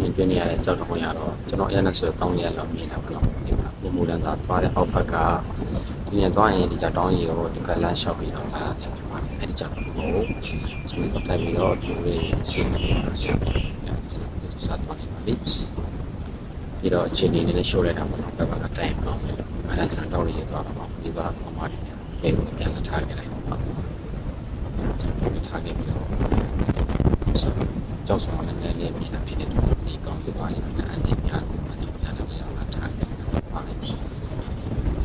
မြင်တွေ့နေရတဲ့ကြောက်တော့ရတော့ကျွန်တော်အရင်ကဆိုတော့တောင်းရလောက်မြင်တာပေါ့နော်ဒီမှာပုံမူတန်းသာသွားတဲ့အောက်ဘက်ကဒီညသွားရင်ဒီကြောက်တောင်းရီကိုဒီဘက်လမ်းလျှောက်ပြီးတော့လာတယ်ဖြစ်ပါတယ်အဲ့ဒီကြောက်တော့ကိုကျွန်တော်တက်ပြီးတော့ဒီလိုရှင်းနေတယ်ကျွန်တော်စသွားနေပါလိပြီးတော့အချိန်လေးနဲ့ရှိုးလိုက်တာပေါ့နော်ဘက်ဘက်ကတိုင်ကောင်းတယ်အဲ့ဒါကျွန်တော်တောင်းရီသွားတော့ဒီသွားတော့မှတယ်အဲ့ကိုပြန်လာထားခဲ့လိုက်ပါကျွန်တော်ထားခဲ့ပြီးတော့ကြောက်ဆောင်လည်းလည်းဖြစ်နေဖြစ်နေတော့ ဒီကောင်းပြပါရင်လည်းအနေများတယ်ကျွန်တော်လည်းပြန်လာထားခဲ့ပါတယ်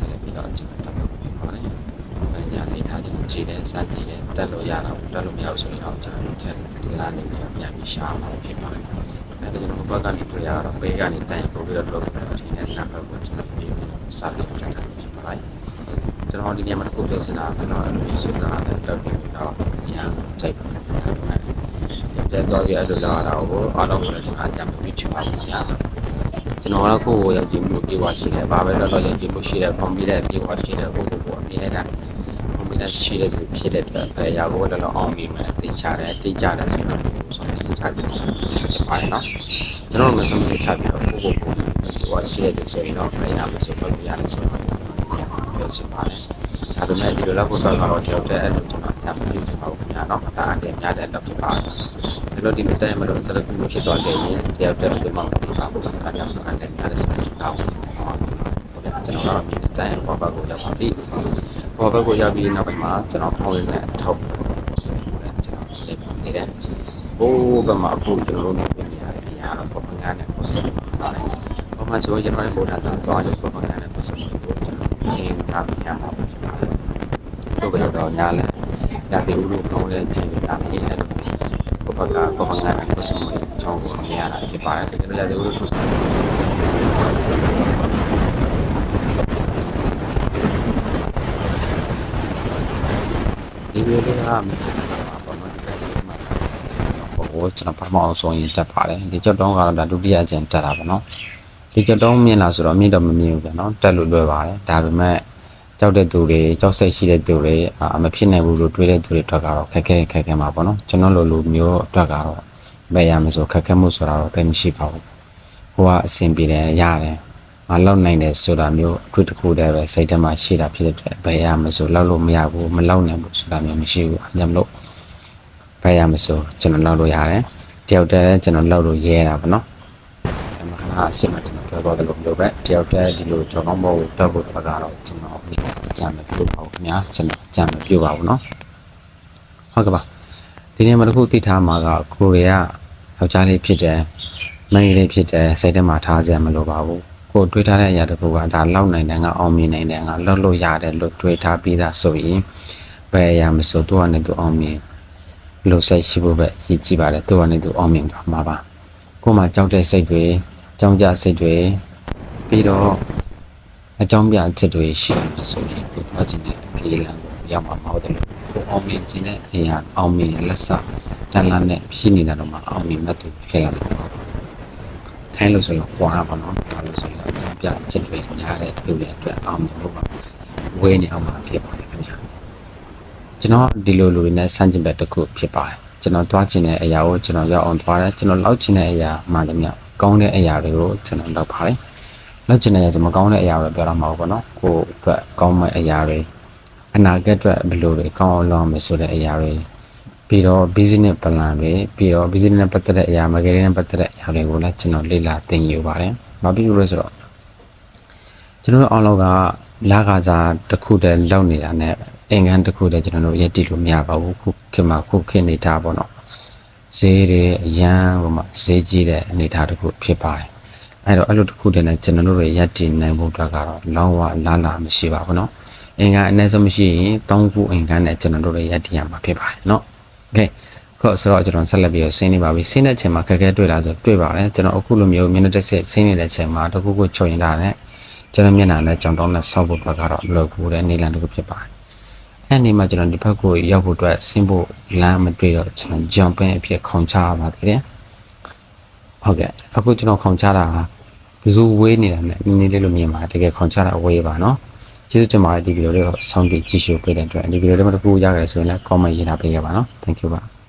ဆက်ပြီးတော့ကျွန်တော်တက်ပြီးပါတယ်။ညာနေထားကျွန်တော်ခြေတယ်စကြည့်တယ်တက်လို့ရတော့တက်လို့မရဘူးဆိုရင်တော့ကျွန်တော်တို့ဒီလာနေပြီးပြန်ပြီးရှာမှာဖြစ်ပါတယ်။အဲဒါကျွန်တော်ဘက်ကနေတွေ့ရတော့ဘေးကနေတိုင်ပို့ပြီးတော့လုပ်ပြီးတော့ဒီနေ့နောက်ဘက်ကိုကျွန်တော်ပြီးစပြီးတက်တာဖြစ်ပါတယ်။ကျွန်တော်ဒီနေ့မှာတစ်ခုပြောချင်တာကျွန်တော်အဲ့လိုမျိုးဆိုတာလည်းတက်ပြီးတော့ညာစိတ်ပါတယ်။ တဲ့တော့ဒီအဲ့လိုလာတာကိုအားလုံးကိုလည်းကျွန်တော်အကြံပေးချင်ပါဘူးဆရာ။ကျွန်တော်ကတော့ကိုယ့်ကိုယ်ရောက်ကြည့်မှုပြေဝရှိတယ်။ဘာပဲတော့တော့ရောက်ကြည့်မှုရှိတယ်။ကွန်ပျူတာပြေဝရှိတယ်ကိုယ့်ကိုယ်ကိုအမြဲတမ်းကွန်ပျူတာရှိတဲ့သူဖြစ်တဲ့အတွက်ပဲရောက်ကိုလည်းအောင်ပြီးမယ်သိချတယ်သိကြတယ်ဆိုတော့ဆိုတော့သိချတယ်ပါတယ်နော်။ကျွန်တော်မဆုံးဖြတ်ချပြီးတော့ကိုယ့်ကိုယ်ကိုပြေဝရှိတဲ့သူဆိုရင်တော့ပြန်ရမယ်ဆိုတော့ရတယ်ဆိုတော့ပြောချင်ပါတယ်။ဒါပေမဲ့ဒီလိုလောက်ကိုတော့တော့တယောက်တည်းအဲ့လိုကျွန်တော်အကြံပြုချင်ပါဘူးခင်ဗျာနော်။ဒါအကယ်များတဲ့လောက်ဖြစ်ပါတယ်။ ဒီလိုဒီလိုတိုင်မလို့စရကူဖြစ်သွားခဲ့ရင်တယောက်တည်းဒီမှာဒီမှာဘုရားကလည်းဆိုတဲ့အားစစကောင်းဟုတ်ကဲ့ကျွန်တော်ကတော့မြင်တဲ့တိုင်ဘောဘက်ကိုရောက်ပါပြီဘောဘက်ကိုရောက်ပြီးနောက်ပိုင်းမှာကျွန်တော်ဖောင်းရတဲ့အထောက်ကျွန်တော်လေးနေတယ်ဘိုးဘက်မှာအခုကျွန်တော်တို့နေနေရတဲ့အရာတော့ပုံမှန်နဲ့ပုံစံပါတယ်ပုံမှန်ဆိုကျွန်တော်လည်းဘုရားသာတော့ရုပ်ပုံမှန်နဲ့ပုံစံကိုကျွန်တော်အင်းထားပြရမှာဖြစ်ပါတယ်တို့ဘယ်တော့ညာလဲညာတေဦးလို့ကောင်းတဲ့ချိန်တာလေးအဲ့လို ဘုရားကပုံမှန်နဲ့ပုံစံကိုချောင်းကိုမြင်ရတာဖြစ်ပါတယ်တကယ်လို့ညာတေဦးလို့ဒီဗီဒီယိုလေးကမဖြစ်တာပါဘာမှမဖြစ်ဘူးမှာဟိုကျွန်တော်ပထမအောင်ဆုံးရင်တက်ပါတယ်ဒီကြောက်တုံးကတော့ဒါဒုတိယကျန်တက်တာပါနော်ဒီကြောက်တုံးမြင်လာဆိုတော့မြင်တော့မမြင်ဘူးဗျာနော်တက်လို့လွယ်ပါတယ်ဒါပေမဲ့ ကြောက်တဲ့သူတွေကြောက်စိတ်ရှိတဲ့သူတွေအမဖြစ်နိုင်ဘူးလို့တွေးတဲ့သူတွေအတွက်ကတော့ခက်ခဲခက်ခဲမှာပေါ့နော်ကျွန်တော်လိုလိုမျိုးအတွက်ကတော့ဘယ်ရမဆိုခက်ခဲမှုဆိုတာတော့တိတ်မရှိပါဘူးကိုကအဆင်ပြေတယ်ရတယ်မလောက်နိုင်တယ်ဆိုတာမျိုးအတွေ့တစ်ခုတည်းပဲစိတ်ထဲမှာရှိတာဖြစ်တဲ့အတွက်ဘယ်ရမဆိုလောက်လို့မရဘူးမလောက်နိုင်ဘူးဆိုတာမျိုးမရှိဘူးအကြမ်းလို့ဘယ်ရမဆိုကျွန်တော်လောက်လို့ရတယ်တယောက်တည်းကျွန်တော်လောက်လို့ရဲတာပေါ့နော် အမခဏအစ်စ်မှကျွန်တော်ပြောတော့တယ်လို့ပြောပဲတယောက်တည်းဒီလိုကြောင်းကောင်းဘောကိုတောက်ဖို့တော့ကတော့ကျွန်တော်အကြမ်းမပြုတ်ပါဘူးခင်ဗျာကျွန်တော်အကြမ်းမပြုတ်ပါဘူးနော်ဟုတ်ကဲ့ပါဒီနေ့မှတစ်ခုသိထားမှာကကိုရီးယားယောက်ျားလေးဖြစ်တယ်မင်းလေးဖြစ်တယ်စိတ်ထဲမှာထားစရာမလိုပါဘူးကိုတွေးထားတဲ့အရာတစ်ခုကဒါလောက်နိုင်တယ်ငါအောင်မြင်နိုင်တယ်ငါလောက်လို့ရတယ်လို့တွေးထားပြီးသားဆိုရင်ဘယ်အရာမဆိုသူကနေသူအောင်မြင်လို့စိတ်ရှိဖို့ပဲရည်ကြည့်ပါတယ်သူကနေသူအောင်မြင်သွားမှာပါကိုမှကြောက်တဲ့စိတ်တွေ ကြောင်းကြစိတ်တွေပြီးတော့အကြောင်းပြချက်တွေရှိမှဆိုရင်ကိုသွားခြင်းတဲ့ခေလန်ကိုရောက်မှာမဟုတ်တယ်လို့ကိုအောင်မြင်ခြင်းတဲ့အရာအောင်မြင်လက်စတန်လန်းနဲ့ဖြစ်နေတာတော့မှအောင်မြင်မှတ်သူဖြစ်လာတယ်ထိုင်းလို့ဆိုတော့ကွာပါတော့ဘာလို့ဆိုတော့အကြောင်းပြချက်တွေညားတဲ့သူတွေအတွက်အောင်မြင်ဖို့ကဝေးနေအောင်မှာဖြစ်ပါတယ်ခင်ဗျာကျွန်တော်ဒီလိုလူတွေနဲ့စမ်းကျင်ဘက်တစ်ခုဖြစ်ပါတယ်ကျွန်တော်တွားကျင်တဲ့အရာကိုကျွန်တော်ရောက်အောင်တွားတယ်ကျွန်တော်လောက်ကျင်တဲ့အရာမှလည်းမြောက် ကောင်းတဲ့အရာတွေကိုကျွန်တော်လောက်ပါတယ်လောက်ကျင်တဲ့အရာကျွန်တော်ကောင်းတဲ့အရာတွေပြောတော့မှာပေါ့နော်ကိုယ့်အတွက်ကောင်းမဲ့အရာတွေအနာဂတ်အတွက်ဘယ်လိုတွေကောင်းအောင်လုပ်မယ်ဆိုတဲ့အရာတွေပြီးတော့ business plan တွေပြီးတော့ business နဲ့ပတ်သက်တဲ့အရာ marketing နဲ့ပတ်သက်တဲ့အရာတွေကိုလည်းကျွန်တော်လေ့လာသင်ယူပါတယ်။ဘာဖြစ်လို့လဲဆိုတော့ကျွန်တော်တို့အောင်လောက်ကလာခါစားတစ်ခုတည်းလောက်နေတာနဲ့အင်္ဂန်တစ်ခုတည်းကျွန်တော်တို့ရက်တည်လို့မရပါဘူးခုခေတ်မှာခုခေတ်နေထားပေါ့နော်။ ဈေးတွေအရန်ဟိုမှာဈေးကြီးတဲ့အနေထားတစ်ခုဖြစ်ပါတယ်။အဲ့တော့အဲ့လိုတစ်ခုတည်းနဲ့ကျွန်တော်တို့ရဲ့ရက်တည်နိုင်ဖို့အတွက်ကတော့လောင်းဝလာလာမရှိပါဘူးနော်။အင်္ဂန်အနည်းဆုံးမရှိရင်၃ခုအင်္ဂန်နဲ့ကျွန်တော်တို့ရဲ့ရက်တည်ရမှာဖြစ်ပါတယ်နော်။ Okay ခုဆိုတော့ကျွန်တော်ဆက်လက်ပြီးဆင်းနေပါပြီဆင်းတဲ့ချိန်မှာခက်ခဲတွေ့လာဆိုတွေ့ပါတယ်ကျွန်တော်အခုလိုမျိုးမျက်နှာတစ်ဆက်ဆင်းနေတဲ့ချိန်မှာတခုခုချုပ်ရင်လာတဲ့ကျွန်တော်မျက်နှာနဲ့ကြောင်တောင်းနဲ့ဆောက်ဖို့အတွက်ကတော့မလိုဘူးတဲ့နေလန်တစ်ခုဖြစ်ပါတယ် အဲ့ဒီမှာကျွန်တော်ဒီဘက်ကိုရောက်ဖို့အတွက်ဆင်းဖို့လမ်းမတွေ့တော့ကျွန်တော် jumping အဖြစ်ခုံချရပါသေးတယ်ဟုတ်ကဲ့အခုကျွန်တော်ခုံချတာဘယ်သူဝေးနေတာနဲ့နည်းနည်းလေးလိုမြင်ပါတယ်တကယ်ခုံချတာဝေးပါနော်ကျေးဇူးတင်ပါတယ်ဒီဗီဒီယိုလေးကိုဆောင်းပြီးကြည့်ရှုပေးတဲ့အတွက်ဒီဗီဒီယိုလေးမှာတခုရခဲ့ဆိုရင်လည်း comment ရေးထားပေးခဲ့ပါနော် thank you ပါ